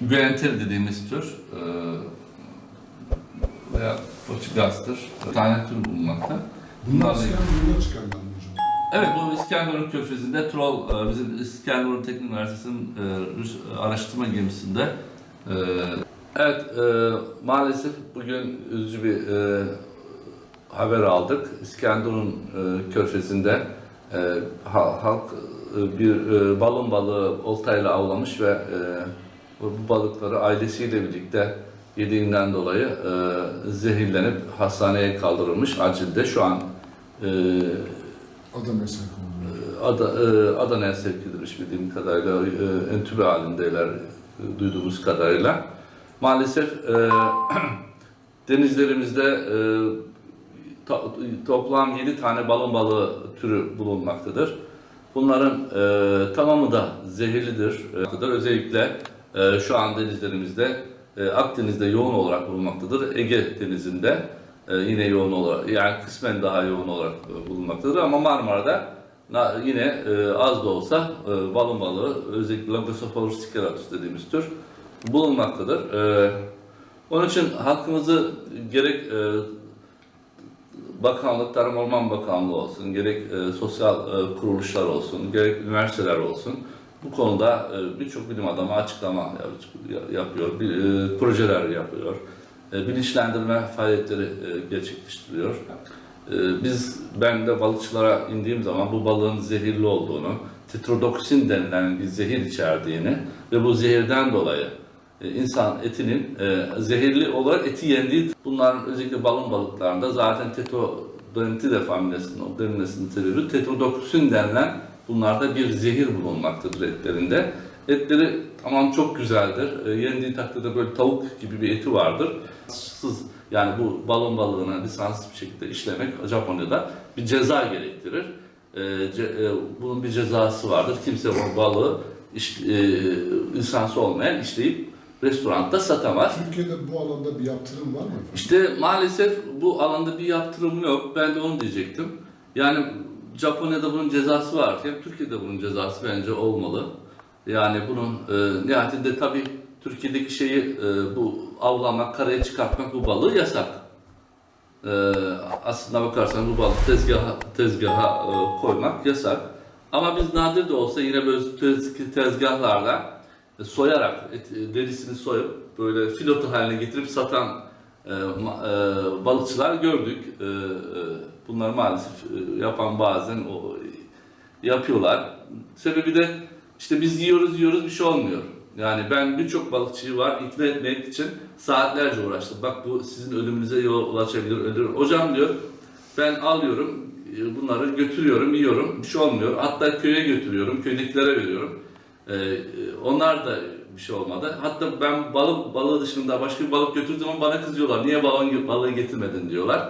Güenter dediğimiz tür e, veya Portugal'dır. Bir tane tür bulunmakta. Bunlar İskenderun'da hocam. Evet bu İskenderun Körfezi'nde Troll, e, bizim İskenderun Teknik Üniversitesi'nin e, araştırma gemisinde. e, Evet, e, maalesef bugün üzücü bir e, haber aldık. İskenderun e, Körfezi'nde e, halk e, bir e, balon balığı oltayla avlamış ve e, bu balıkları ailesiyle birlikte yediğinden dolayı e, zehirlenip hastaneye kaldırılmış acilde. Şu an e, Adam eser oldu. Ada, e, Adana'ya sevk edilmiş bildiğim kadarıyla e, entübe halindeler e, duyduğumuz kadarıyla. Maalesef e, denizlerimizde e, to- toplam 7 tane balon balığı türü bulunmaktadır. Bunların e, tamamı da zehirlidir. E, özellikle e, şu an denizlerimizde e, Akdeniz'de yoğun olarak bulunmaktadır. Ege Denizi'nde e, yine yoğun olarak yani kısmen daha yoğun olarak e, bulunmaktadır ama Marmara'da yine az da olsa e, balon balığı özellikle Lagosophalus scaratus dediğimiz tür bulunmaktadır. Onun için halkımızı gerek e, Bakanlık, Tarım Orman Bakanlığı olsun, gerek e, sosyal e, kuruluşlar olsun, gerek üniversiteler olsun bu konuda e, birçok bilim adamı açıklama yap- yapıyor, e, projeler yapıyor, e, bilinçlendirme faaliyetleri gerçekleştiriyor. Biz, ben de balıkçılara indiğim zaman bu balığın zehirli olduğunu, tetrodoksin denilen bir zehir içerdiğini ve bu zehirden dolayı insan etinin zehirli olarak eti yendiği bunların özellikle balon balıklarında zaten Tetodontidae familyasının denilmesinin sebebi tetrodoksin denilen bunlarda bir zehir bulunmaktadır etlerinde. Etleri tamam çok güzeldir. E, yendiği takdirde böyle tavuk gibi bir eti vardır. Sız yani bu balon balığını lisanssız bir şekilde işlemek Japonya'da bir ceza gerektirir. E, ce- e, bunun bir cezası vardır. Kimse o balığı iş, e, lisansı olmayan işleyip restoranda satamaz. Türkiye'de bu alanda bir yaptırım var mı efendim? İşte maalesef bu alanda bir yaptırım yok. Ben de onu diyecektim. Yani Japonya'da bunun cezası varken Türkiye'de bunun cezası bence olmalı. Yani bunun e, nihayetinde tabii Türkiye'deki şeyi e, bu avlamak, karaya çıkartmak bu balığı yasak. E, aslında bakarsan bu balığı tezgaha, tezgaha e, koymak yasak. Ama biz nadir de olsa yine böyle tez- tezgahlarda e, soyarak, et- e, derisini soyup böyle filotu haline getirip satan e, e, balıkçılar gördük. E, e, bunlar maalesef e, yapan bazen o yapıyorlar. Sebebi de işte biz yiyoruz yiyoruz bir şey olmuyor. Yani ben birçok balıkçıyı var ikna etmek için saatlerce uğraştım. Bak bu sizin ölümünüze yol ulaşabilir, ölür. Hocam diyor ben alıyorum e, bunları götürüyorum, yiyorum. Bir şey olmuyor. Hatta köye götürüyorum, köydekilere veriyorum. Ee, e, onlar da bir şey olmadı. Hatta ben balık balığı dışında başka bir balık götürdüğüm zaman bana kızıyorlar. Niye balon balığı getirmedin diyorlar.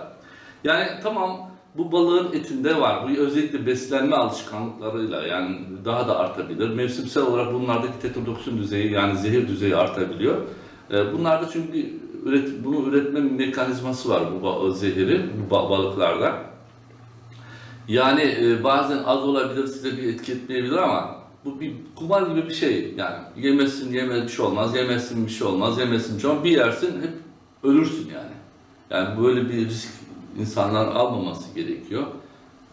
Yani tamam bu balığın etinde var. Bu özellikle beslenme alışkanlıklarıyla yani daha da artabilir. Mevsimsel olarak bunlardaki tetrodoksin düzeyi yani zehir düzeyi artabiliyor. Ee, bunlarda çünkü üret, bunu üretme mekanizması var bu zehiri bu ba- balıklarda. Yani e, bazen az olabilir, size bir etki etmeyebilir ama bu bir kumar gibi bir şey. Yani yemezsin, yemez bir şey olmaz, yemezsin bir şey olmaz, yemezsin bir şey olmaz. Bir yersin hep ölürsün yani. Yani böyle bir risk insanlar almaması gerekiyor.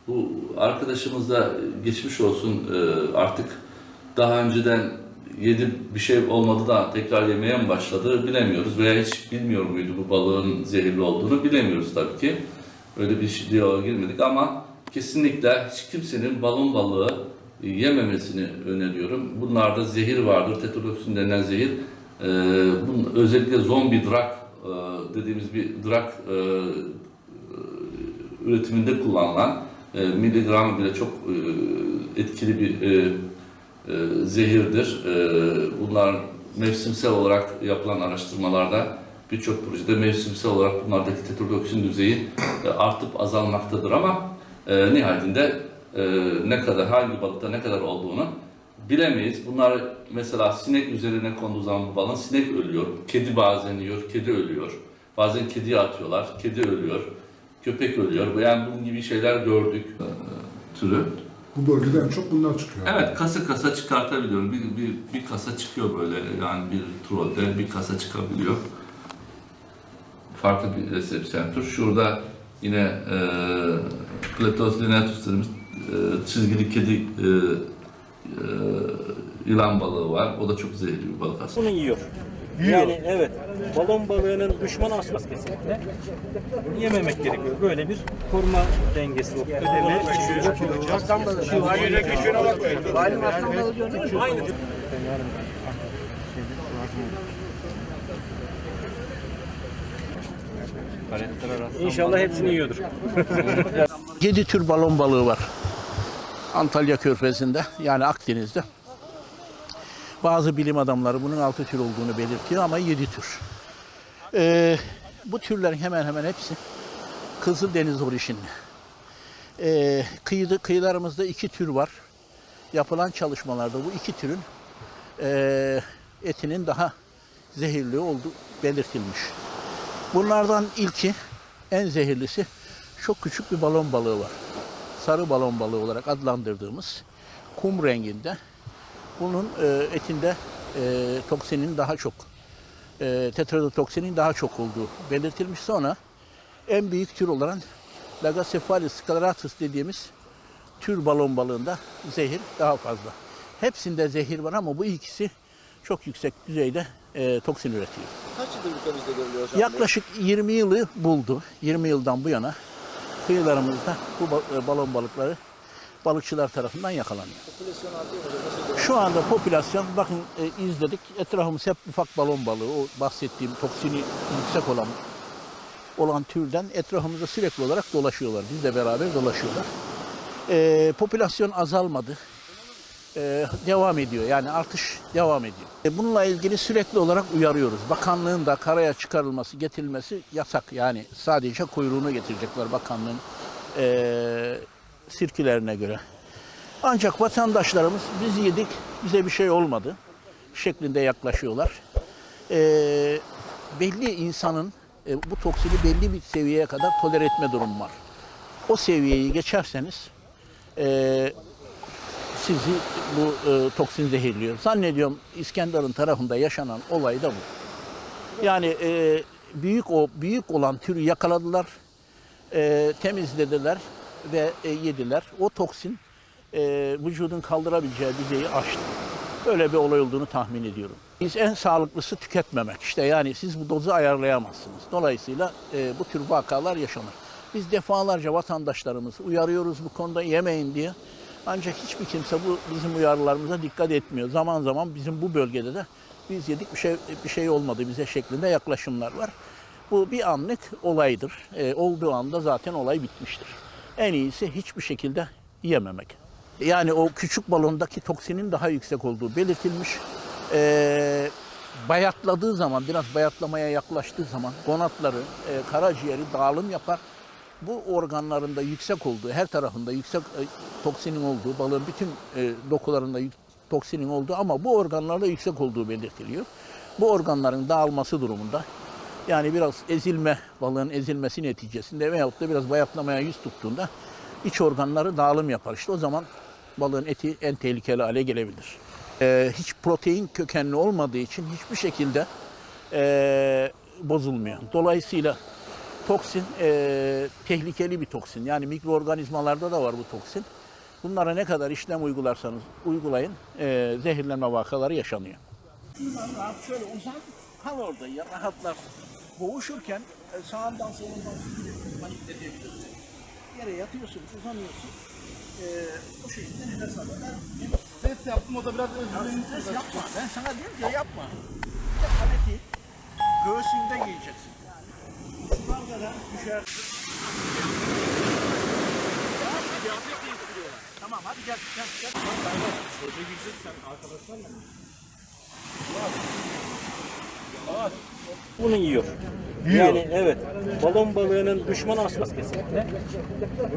Bu arkadaşımız da geçmiş olsun e, artık daha önceden yedi bir şey olmadı da tekrar yemeye mi başladı bilemiyoruz veya hiç bilmiyor muydu bu balığın zehirli olduğunu bilemiyoruz tabii ki. Öyle bir diyaloğa girmedik ama kesinlikle hiç kimsenin balon balığı yememesini öneriyorum. Bunlarda zehir vardır, tetrodoksin denilen zehir. Ee, bunun, özellikle zombi drak e, dediğimiz bir drak e, e, üretiminde kullanılan e, miligram bile çok e, etkili bir e, e, zehirdir. E, bunlar mevsimsel olarak yapılan araştırmalarda birçok projede mevsimsel olarak bunlardaki tetrodoksin düzeyi e, artıp azalmaktadır ama e, nihayetinde e, ne kadar hangi balıkta ne kadar olduğunu bilemeyiz. Bunlar mesela sinek üzerine konduğu zaman bu balığın sinek ölüyor. Kedi bazen yiyor, kedi ölüyor. Bazen kediye atıyorlar, kedi ölüyor. Köpek ölüyor. Yani bunun gibi şeyler gördük e, türü. Bu bölgede en çok bunlar çıkıyor. Evet kasa kasa çıkartabiliyorum. Bir, bir, bir kasa çıkıyor böyle yani bir trolde bir kasa çıkabiliyor. Farklı bir resepsiyon tür. Şurada yine e, Platos lineatus dediğimiz çizgili kedi e, e, yılan balığı var. O da çok zehirli bir balık aslında. Bunu yiyor. Yani evet. Balon balığının düşmanı asla kesinlikle. Yememek gerekiyor. Böyle bir koruma dengesi o. Ödeme Aslan balığı. Valim aslan balığı diyor. Aynı. İnşallah hepsini yiyordur. 7 tür balon balığı var. Antalya Körfezi'nde yani Akdeniz'de. Bazı bilim adamları bunun 6 tür olduğunu belirtiyor ama 7 tür. Ee, bu türlerin hemen hemen hepsi Kızıldeniz orijinli. Ee, kıyıda, kıyılarımızda iki tür var. Yapılan çalışmalarda bu iki türün ee, etinin daha zehirli olduğu belirtilmiş. Bunlardan ilki, en zehirlisi çok küçük bir balon balığı var. Sarı balon balığı olarak adlandırdığımız kum renginde. Bunun e, etinde e, toksinin daha çok, e, tetradotoksinin daha çok olduğu belirtilmiş. Sonra en büyük tür olan Lagacephalus scleratus dediğimiz tür balon balığında zehir daha fazla. Hepsinde zehir var ama bu ikisi çok yüksek düzeyde e, toksin üretiyor. Kaç yıldır ülkemizde görülüyor hocam? Yaklaşık 20 yılı buldu. 20 yıldan bu yana kıyılarımızda bu e, balon balıkları balıkçılar tarafından yakalanıyor. Şu anda popülasyon bakın e, izledik. Etrafımız hep ufak balon balığı. O bahsettiğim toksini yüksek olan olan türden etrafımızda sürekli olarak dolaşıyorlar. Bizle beraber dolaşıyorlar. E, popülasyon azalmadı. E, devam ediyor. Yani artış devam ediyor. E, bununla ilgili sürekli olarak uyarıyoruz. Bakanlığın da karaya çıkarılması, getirilmesi yasak. Yani sadece kuyruğunu getirecekler bakanlığın e, sirkilerine göre. Ancak vatandaşlarımız biz yedik, bize bir şey olmadı şeklinde yaklaşıyorlar. Ee, belli insanın e, bu toksini belli bir seviyeye kadar tolere etme durumu var. O seviyeyi geçerseniz e, sizi bu e, toksin zehirliyor. Zannediyorum İskenderun tarafında yaşanan olay da bu. Yani e, büyük o büyük olan türü yakaladılar, e, temizlediler ve e, yediler. O toksin e, vücudun kaldırabileceği düzeyi aştı. Böyle bir olay olduğunu tahmin ediyorum. Biz en sağlıklısı tüketmemek. İşte yani siz bu dozu ayarlayamazsınız. Dolayısıyla e, bu tür vakalar yaşanır. Biz defalarca vatandaşlarımızı uyarıyoruz bu konuda yemeyin diye. Ancak hiçbir kimse bu bizim uyarılarımıza dikkat etmiyor. Zaman zaman bizim bu bölgede de biz yedik bir şey bir şey olmadı bize şeklinde yaklaşımlar var. Bu bir anlık olaydır. E, olduğu anda zaten olay bitmiştir. En iyisi hiçbir şekilde yememek. Yani o küçük balondaki toksinin daha yüksek olduğu belirtilmiş. E, bayatladığı zaman, biraz bayatlamaya yaklaştığı zaman gonatları, e, karaciğeri dağılım yapar. Bu organlarında yüksek olduğu, her tarafında yüksek e, toksinin olduğu, balığın bütün e, dokularında toksinin olduğu ama bu organlarda yüksek olduğu belirtiliyor. Bu organların dağılması durumunda yani biraz ezilme, balığın ezilmesi neticesinde veyahut da biraz bayatlamaya yüz tuttuğunda iç organları dağılım yapar. İşte o zaman balığın eti en tehlikeli hale gelebilir. Ee, hiç protein kökenli olmadığı için hiçbir şekilde ee, bozulmuyor. Dolayısıyla toksin ee, tehlikeli bir toksin. Yani mikroorganizmalarda da var bu toksin. Bunlara ne kadar işlem uygularsanız uygulayın ee, zehirlenme vakaları yaşanıyor. Rahat şöyle uzan, kal orada ya rahatlarsın. Boğuşurken e, sağından solundan panik edebilirsin. Yere yatıyorsun, uzanıyorsun. E, bu şekilde nefes alırlar. Ses yaptım o da biraz özgürlüğünü Ses yapma. Ben sana diyorum ki yapma. Bir de paleti göğsünde giyeceksin. Da düşer. Tamam hadi gel gel gel. Bunu yiyor. Yani evet. Balon balığının düşmanı asla kesinlikle.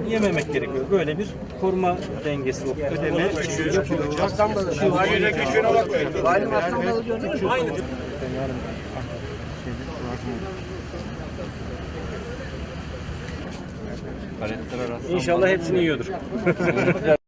Yememek gerekiyor. Böyle bir koruma dengesi o. Ödeme Aslan balığı. Şu hayırlı şuna bakmayın. Valim aslan İnşallah hepsini yiyordur.